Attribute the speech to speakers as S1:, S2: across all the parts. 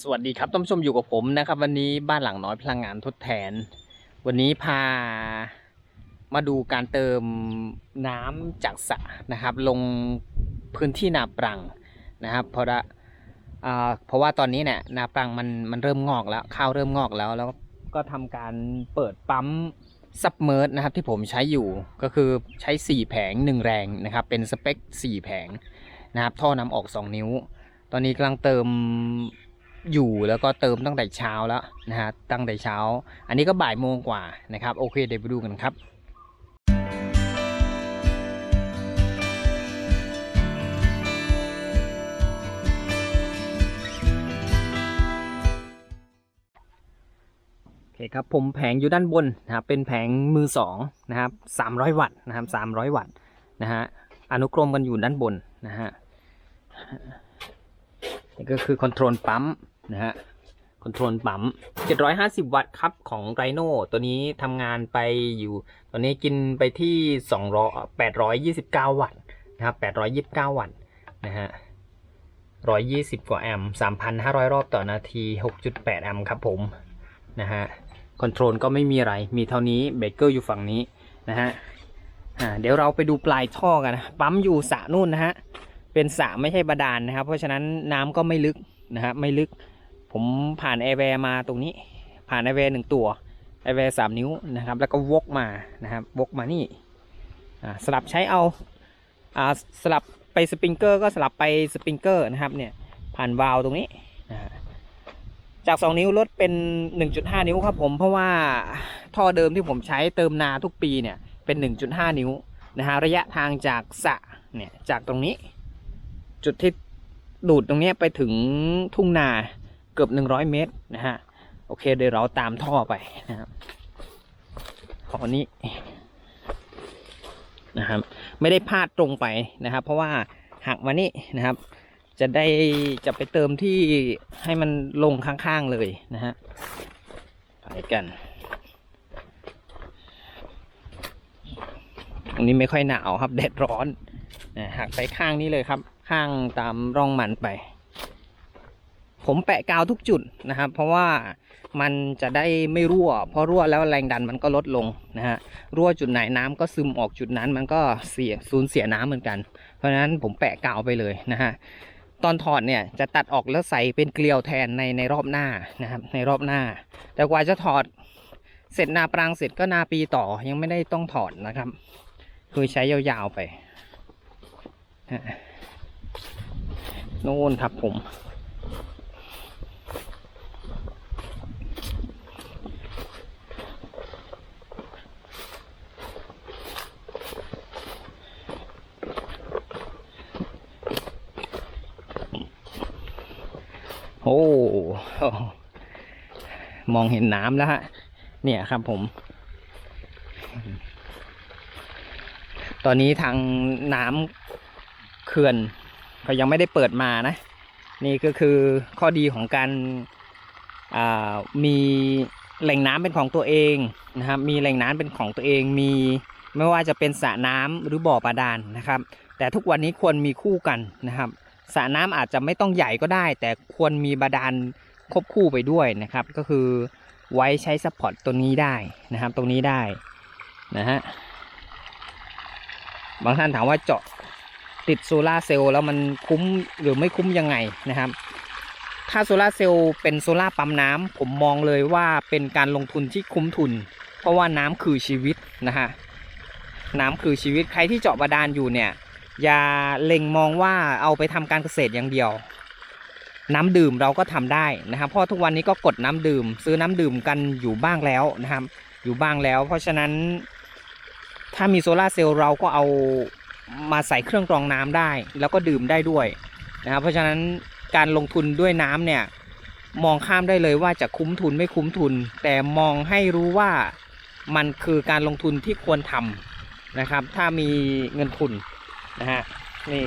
S1: สวัสดีครับท่านผู้ชมอยู่กับผมนะครับ วันนี้บ้านหลังน้อยพลังงานทดแทน วันนี้พามาดูการเติมน้ำจากสระนะครับ ลงพื้นที่นาปรังนะครับ เพราะว่าอ่าเพราะว่าตอนนี้เนี่ยนาปรังมันมันเริ่มงอกแล้วข้าวเริ่มงอกแล้ว แล้วก็ทำการเปิดปั๊มซับเมอร์นะครับที่ผมใช้อยู่ก็คือใช้ 4 แผง 1 แรงนะครับ เป็นสเปค 4 แผงนะครับท่อน้ำออก 2 นิ้ว ตอนนี้กำลังเติม อยู่แล้วก็เติมตั้งแต่เช้าแล้วนะฮะตั้งแต่เช้า อันนี้ก็บ่ายโมงกว่านะครับ โอเคเดี๋ยวไปดูกันครับโอเคครับผมแผงอยู่ด้านบนนะครับเป็นแผงมือสองนะครับ300วัตต์นะครับ300วัตต์นะฮะอนุกรมกันอยู่ด้านบนนะฮะนี่ก็คือคอนโทรลปั๊ม นะฮะคอนโทรลปั๊ม 750 วัตต์ครับของไรโน่ตัวนี้ทำงานไปอยู่ ตอนนี้กินไปที่200 829 วัตต์นะครับ829 วัตต์นะฮะ120 กว่าแอมป์3,500 รอบต่อนาที 6.8 แอมป์ครับผมนะฮะคอนโทรลก็ไม่มีอะไร มีเท่านี้เบรกเกอร์อยู่ฝั่งนี้นะฮะเดี๋ยวเราไปดูปลายท่อกันนะ ปั๊มอยู่สระนู่นนะฮะ เป็นสระไม่ใช่บาดาลนะครับ เพราะฉะนั้นน้ำก็ไม่ลึกนะฮะ ไม่ลึก ผมผ่านแอร์แวร์มาตรงนี้ ผ่านแอร์แวร์หนึ่งตัวแอร์แวร์สามนิ้วนะครับ แล้วก็วกมานะครับวกมานี่สลับใช้เอาอ่าสลับไปสปริงเกอร์ก็สลับไปสปริงเกอร์นะครับเนี่ยผ่านวาล์วตรงนี้นะจาก 2 นิ้วลดเป็น 1.5 นิ้วครับผมเพราะว่าท่อเดิมที่ผมใช้เติมนาทุกปีเนี่ยเป็น 1.5 นิ้วนะฮะระยะทางจากสะเนี่ยจากตรงนี้ จุดที่ดูดตรงนี้ไปถึงทุ่งนา เกือบ 100 เมตรนะฮะ โอเคเดี๋ยวเราตามท่อไปนะครับขอนี้นะครับ ไม่ได้พาดตรงไปนะครับ เพราะว่าหักมานี่นะครับ จะได้จะไปเติมที่ให้มันลงข้างๆเลยนะฮะไปกันตรงนี้ไม่ค่อยหนาวครับแดดร้อนนะหักไปข้างนี้เลยครับ ข้างตามร่องมันไป ผมแปะกาวทุกจุดนะครับ เพราะว่ามันจะได้ไม่รั่ว เพราะรั่วแล้วแรงดันมันก็ลดลงนะฮะรั่วจุดไหนน้ำก็ซึมออกจุดนั้น มันก็เสียสูญเสียน้ำเหมือนกัน เพราะฉะนั้นผมแปะกาวไปเลยนะฮะตอนถอดเนี่ยจะตัดออกแล้วใส่เป็นเกลียวแทนในในรอบหน้านะครับในรอบหน้า แต่กว่าจะถอดเสร็จนาปรางเสร็จก็นาปีต่อยังไม่ได้ต้องถอดนะครับ คือใช้ยาวๆไปนะโน่นครับผม โอ้มองเห็นน้ำแล้วฮะ เนี่ยครับผม ตอนนี้ทางน้ำเขื่อนเขายังไม่ได้เปิดมานะ นี่ก็คือข้อดีของการมีแหล่งน้ำเป็นของตัวเองนะครับ มีแหล่งน้ำเป็นของตัวเอง มีไม่ว่าจะเป็นสระน้ำหรือบ่อบาดาลนะครับ แต่ทุกวันนี้ควรมีคู่กันนะครับ สระน้ำอาจจะไม่ต้องใหญ่ก็ได้ แต่ควรมีบาดาลควบคู่ไปด้วยนะครับ ก็คือไว้ใช้ซัพพอร์ตตัวนี้ได้นะครับ ตรงนี้ได้นะฮะบางท่านถามว่าเจาะติดโซลาร์เซลล์แล้วมันคุ้มหรือไม่คุ้มยังไงนะครับ ถ้าโซลาร์เซลล์เป็นโซลาร์ปั๊มน้ำผมมองเลยว่าเป็นการลงทุนที่คุ้มทุน เพราะว่าน้ำคือชีวิตนะฮะน้ำคือชีวิตใครที่เจาะบาดาลอยู่เนี่ย อย่าเล็งมองว่าเอาไปทำการเกษตรอย่างเดียว น้ำดื่มเราก็ทำได้นะครับ เพราะทุกวันนี้ก็กดน้ำดื่ม ซื้อน้ำดื่มกันอยู่บ้างแล้วนะครับ อยู่บ้างแล้ว เพราะฉะนั้น ถ้ามีโซลาเซลล์เราก็เอามาใส่เครื่องกรองน้ำได้ แล้วก็ดื่มได้ด้วยนะครับ เพราะฉะนั้นการลงทุนด้วยน้ำเนี่ยมองข้ามได้เลยว่าจะคุ้มทุนไม่คุ้มทุน แต่มองให้รู้ว่ามันคือการลงทุนที่ควรทำนะครับ ถ้ามีเงินทุน นะฮะนี่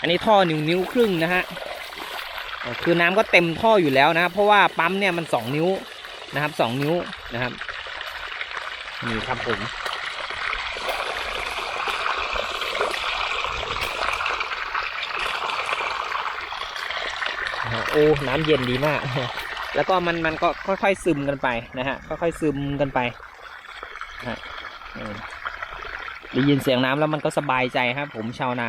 S1: อันนี้ท่อหนึ่งนิ้วครึ่งนะฮะคือน้ำก็เต็มท่ออยู่แล้วนะครับ เพราะว่าปั๊มเนี่ยมันสองนิ้วนะครับสองนิ้วนะครับนี่ครับผมโอ้โหอ้น้ำเย็นดีมาก แล้วก็มันมันก็ค่อยๆซึมกันไปนะฮะค่อยๆซึมกันไปฮะอืม ได้ยินเสียงน้ำแล้วมันก็สบายใจครับ ผมชาวนา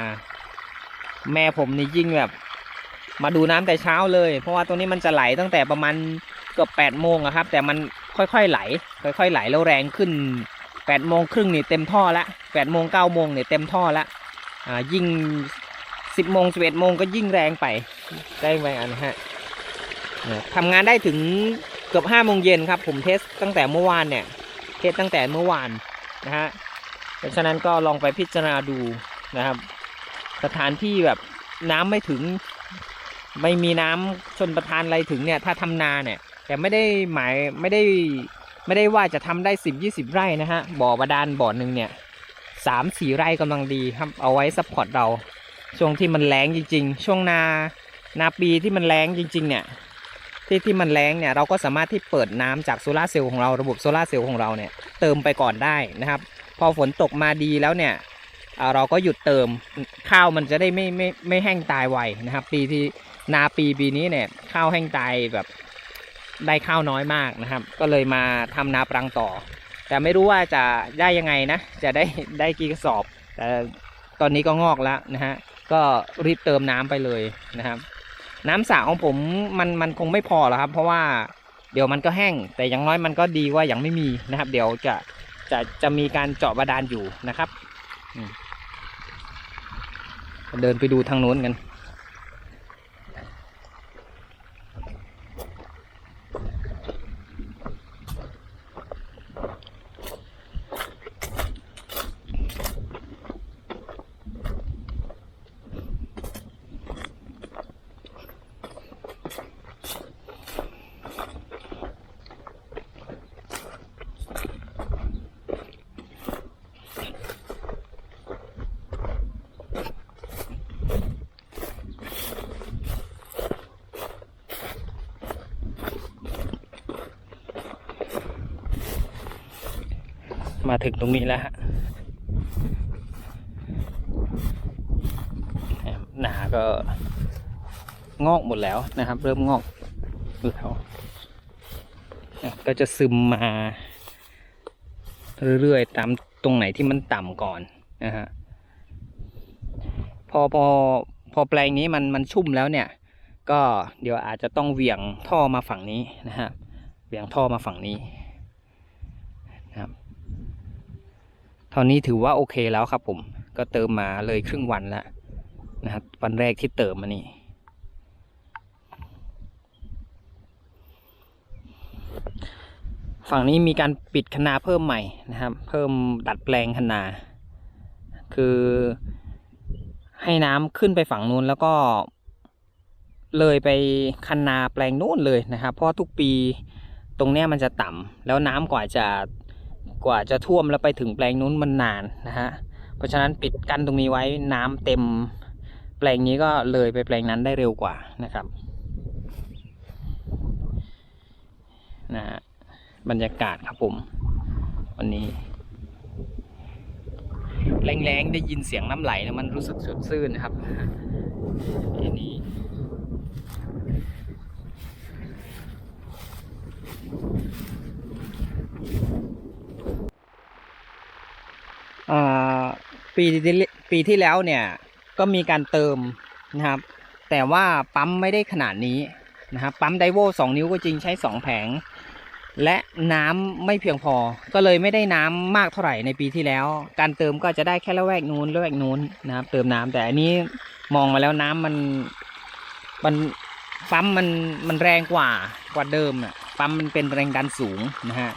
S1: แม่ผมนี่ยิ่งแบบ มาดูน้ำแต่เช้าเลย เพราะว่าตรงนี้มันจะไหลตั้งแต่ประมาณเกือบแปดโมงครับ แต่มันค่อยๆไหล ค่อยๆไหลแล้วแรงขึ้นแปดโมงครึ่งนี่เต็มท่อละแปดโมงเก้าโมงเนี่ยเต็มท่อละอ่ายิ่งสิบโมงสิบเอ็ดโมงก็ยิ่งแรงไปได้ไหมอันนะฮะทำงานได้ถึงเกือบห้าโมงเย็นครับ ผมเทสตั้งแต่เมื่อวานเนี่ย เทสตั้งแต่เมื่อวานนะฮะ เพราะฉะนั้นก็ลองไปพิจารณาดูนะครับ สถานที่แบบน้ำไม่ถึง ไม่มีน้ำชนประทานอะไรถึงเนี่ย ถ้าทำนาเนี่ย แต่ไม่ได้หมายไม่ได้ไม่ได้ว่าจะทำได้สิบยี่สิบไร่นะฮะบ่อบาดาลบ่อหนึ่งเนี่ยสามสี่ไร่กำลังดีครับ เอาไว้ซัพพอร์ตเราช่วงที่มันแรงจริง ๆ ช่วงนานาปีที่มันแรงจริง ๆ เนี่ย ที่ที่มันแรงเนี่ยเราก็สามารถที่เปิดน้ำจากโซลาเซลล์ของเราระบบโซลาเซลล์ของเราเนี่ยเติมไปก่อนได้นะครับ พอฝนตกมาดีแล้วเนี่ยเราก็หยุดเติมข้าวมันจะได้ไม่ไม่ไม่แห้งตายไวนะครับ ปีที่นาปีปีนี้เนี่ยข้าวแห้งตายแบบได้ข้าวน้อยมากนะครับ ก็เลยมาทำนาปรังต่อ แต่ไม่รู้ว่าจะได้ยังไงนะ จะได้ได้กี่กระสอบ แต่ตอนนี้ก็งอกแล้วนะฮะก็รีบเติมน้ำไปเลยนะครับ น้ำสระของผมมันมันคงไม่พอหรอกครับ เพราะว่าเดี๋ยวมันก็แห้ง แต่อย่างน้อยมันก็ดีว่ายังไม่มีนะครับ เดี๋ยวจะจะจะมีการเจาะบาดาลอยู่นะครับเดินไปดูทางโน้นกัน มาถึงตรงนี้แล้วฮะหนาก็งอกหมดแล้วนะครับ เริ่มงอกแล้วเนี่ยก็จะซึมมาเรื่อยๆตามตรงไหนที่มันต่ำก่อนนะฮะพอพอพอแปลงนี้มันมันชุ่มแล้วเนี่ย ก็เดี๋ยวอาจจะต้องเหวี่ยงท่อมาฝั่งนี้นะฮะเหวี่ยงท่อมาฝั่งนี้นะครับ ตอนนี้ถือว่าโอเคแล้วครับผม ก็เติมมาเลยครึ่งวันแล้วนะครับ วันแรกที่เติมมานี่ ฝั่งนี้มีการปิดคนาเพิ่มใหม่นะครับ เพิ่มดัดแปลงคนาคือให้น้ำขึ้นไปฝั่งนู้นแล้วก็เลยไปคันนาแปลงนู้นเลยนะครับ เพราะทุกปีตรงเนี้ยมันจะต่ำแล้วน้ำกว่าจะ กว่าจะท่วมแล้วไปถึงแปลงนู้นมันนานนะฮะเพราะฉะนั้นปิดกั้นตรงนี้ไว้น้ำเต็ม แปลงนี้ก็เลยไปแปลงนั้นได้เร็วกว่านะครับนะฮะบรรยากาศครับผม วันนี้แรงๆได้ยินเสียงน้ำไหลนะมันรู้สึกสดชื่นนะครับทีนี้ อ่า ปีที่ปีที่แล้วเนี่ยก็มีการเติมนะครับ แต่ว่าปั๊มไม่ได้ขนาดนี้นะครับปั๊มไดโวสองนิ้วก็จริงใช้สองแผง และน้ำไม่เพียงพอ ก็เลยไม่ได้น้ำมากเท่าไหร่ในปีที่แล้ว การเติมก็จะได้แค่ละแวกนู้นละแวกนู้นนะครับ เติมน้ำแต่อันนี้มองมาแล้วน้ำมันมันปั๊มมันมันแรงกว่ากว่าเดิมอะปั๊มมันเป็นแรงดันสูงนะฮะ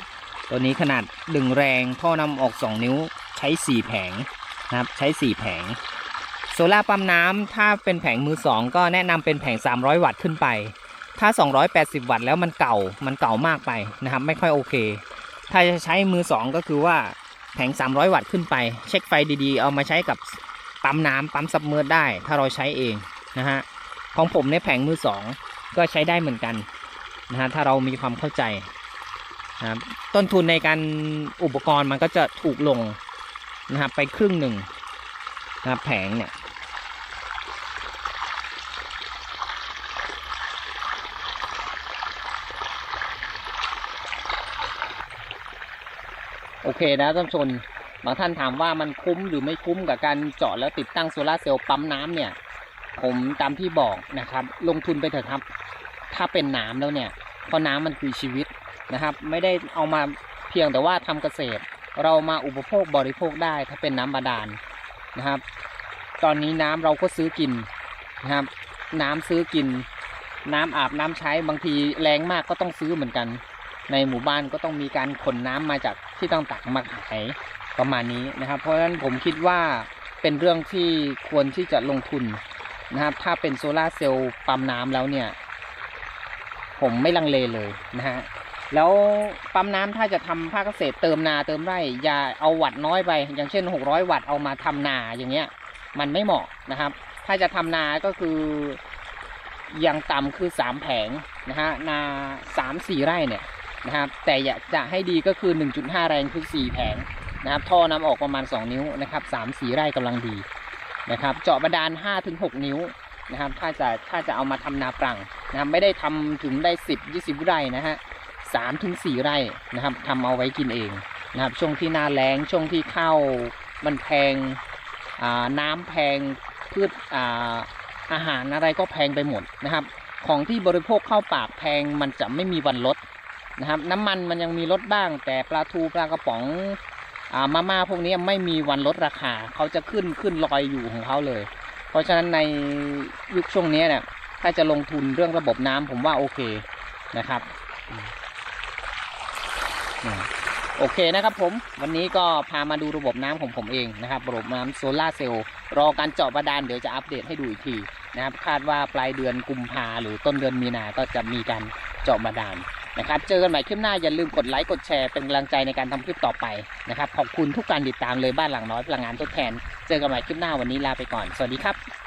S1: ตัวนี้ขนาดดึงแรงท่อนำออก 2 นิ้วใช้ 4 แผง นะครับ ใช้ 4 แผง โซล่าร์ปั๊มน้ำถ้าเป็นแผงมือ 2 ก็แนะนำเป็นแผง 300 วัตต์ขึ้นไป ถ้า 280 วัตต์แล้วมันเก่ามันเก่ามากไปนะครับ ไม่ค่อยโอเค ถ้าจะใช้มือ 2 ก็คือว่าแผง 300 วัตต์ขึ้นไป เช็คไฟดีๆ เอามาใช้กับปั๊มน้ำปั๊มซับเมอร์ได้ ถ้าเราใช้เองนะฮะของผมในแผงมือ 2 ก็ใช้ได้เหมือนกันนะฮะถ้าเรามีความเข้าใจนะครับต้นทุนในการอุปกรณ์มันก็จะถูกลง นะครับไปครึ่งหนึ่งนะครับแผงเนี่ยโอเคนะท่านชมบางท่านถามว่ามันคุ้มหรือไม่คุ้มกับการเจาะแล้วติดตั้งโซลาเซลล์ปั๊มน้ำเนี่ย ผมตามที่บอกนะครับ ลงทุนไปเถอะครับ ถ้าเป็นน้ำแล้วเนี่ยเพราะน้ำมันคือชีวิตนะครับ ไม่ได้เอามาเพียงแต่ว่าทำเกษตร เรามาอุปโภคบริโภคได้ถ้าเป็นน้ำบาดาลนะครับ ตอนนี้น้ำเราก็ซื้อกินนะครับ น้ำซื้อกิน น้ำอาบน้ำใช้บางทีแรงมากก็ต้องซื้อเหมือนกัน ในหมู่บ้านก็ต้องมีการขนน้ำมาจากที่ต่างๆมาขายประมาณนี้นะครับ เพราะฉะนั้นผมคิดว่าเป็นเรื่องที่ควรที่จะลงทุนนะครับ ถ้าเป็นโซลาร์เซลล์ปั๊มน้ำแล้วเนี่ย ผมไม่ลังเลเลยนะฮะ แล้วปั๊มน้ำถ้าจะทำภาคเกษตรเติมนาเติมไร่อย่าเอาวัตต์น้อยไป อย่างเช่น 600 วัตต์เอามาทำนาอย่างเงี้ย มันไม่เหมาะนะครับ ถ้าจะทำนาก็คืออย่างต่ำคือ 3 แผงนะฮะนา3 4 ไร่เนี่ยนะครับ แต่อยากจะให้ดีก็คือ 1.5 แรงคือ 4 แผงนะครับ ท่อน้ำออกประมาณ 2 นิ้วนะครับ3 4 ไร่กำลังดีนะครับ เจาะบาดาล 5-6 นิ้วนะครับ ถ้าจะถ้าจะเอามาทำนาปรังนะครับไม่ได้ทำถึงได้ 10 20ไร่นะฮะ สามถึงสี่ไร่นะครับทำเอาไว้กินเองนะครับช่วงที่หนาแล้งช่วงที่ข้าวมันแพงน้ำแพงพืชอาอาหารอะไรก็แพงไปหมดนะครับ ของที่บริโภคเข้าปากแพงมันจะไม่มีวันลดนะครับ น้ำมันมันยังมีลดบ้าง แต่ปลาทูปลากระป๋องอามาม่าพวกนี้ไม่มีวันลดราคาเขาจะขึ้นขึ้นลอยอยู่ของเขาเลย เพราะฉะนั้นในยุคช่วงนี้เนี่ยถ้าจะลงทุนเรื่องระบบน้ำผมว่าโอเคนะครับ โอเคนะครับผมวันนี้ก็พามาดูระบบน้ำของผมเองนะครับระบบน้ำโซลาร์เซลล์รอการเจาะบาดาลเดี๋ยวจะอัปเดตให้ดูอีกทีนะครับคาดว่าปลายเดือนกุมภาหรือต้นเดือนมีนาก็จะมีการเจาะบาดาลนะครับเจอกันใหม่คลิปหน้าอย่าลืมกดไลค์กดแชร์เป็นกำลังใจในการทำคลิปต่อไปนะครับขอบคุณทุกการติดตามเลยบ้านหลังน้อยพลังงานทดแทน เจอกันใหม่คลิปหน้าวันนี้ลาไปก่อนสวัสดีครับ